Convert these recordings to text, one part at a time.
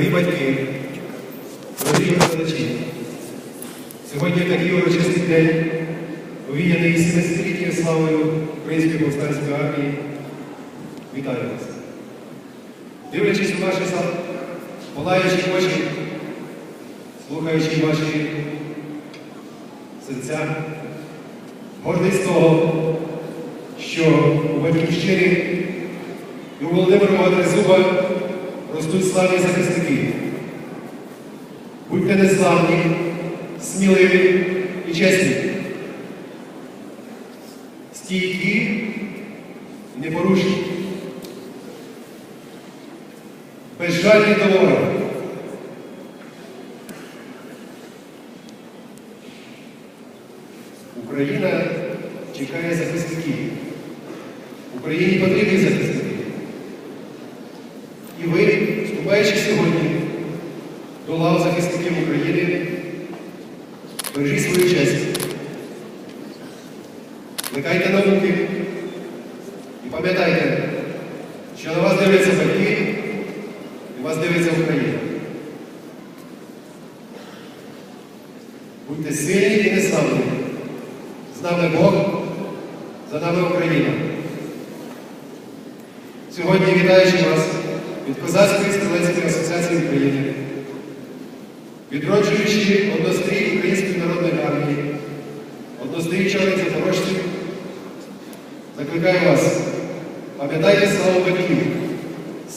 дорогі батьки, дорогі викладачі, сьогодні такий урочистий день, увіяний 70-літньою славою Української повстанської армії. Вітаю вас! Дивлячись у ваші палаючі очі, слухаючи ваші серця, гордий з того, що у батьківщині і у Володимира Трезуба ростуть славні захисники. Будьте незламні, сміливі і чесні. Стійкі і непорушні. Безжальні до ворога. Україна чекає захисників. Україні потрібні захисники. І ви, вступаючи сьогодні до лав захисників України, бережіть свою честь. Плекайте науки і пам'ятайте, що на вас дивляться батьки і вас дивиться Україна. Будьте сильні і незламні. З нами Бог, за нами Україна. Сьогодні вітаючи вас від Козацької стрілецької асоціації України, відроджуючи однострій Української народної армії, однострій чорних запорожців, закликаю вас, пам'ятайте славу батьків,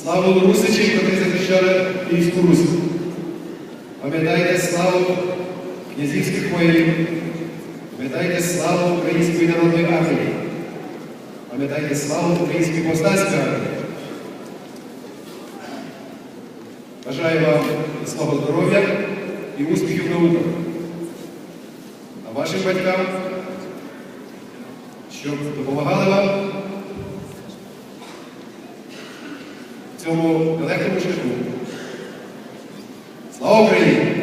славу Русичів, які захищали Київську Русь. Пам'ятайте славу князівських воїнів, пам'ятайте славу Української народної армії. Пам'ятайте славу Української повстанської армії. Бажаю вам свого здоров'я і успіхів на науках. А вашим батькам, щоб допомагали вам в цьому далекому шляху. Слава Україні!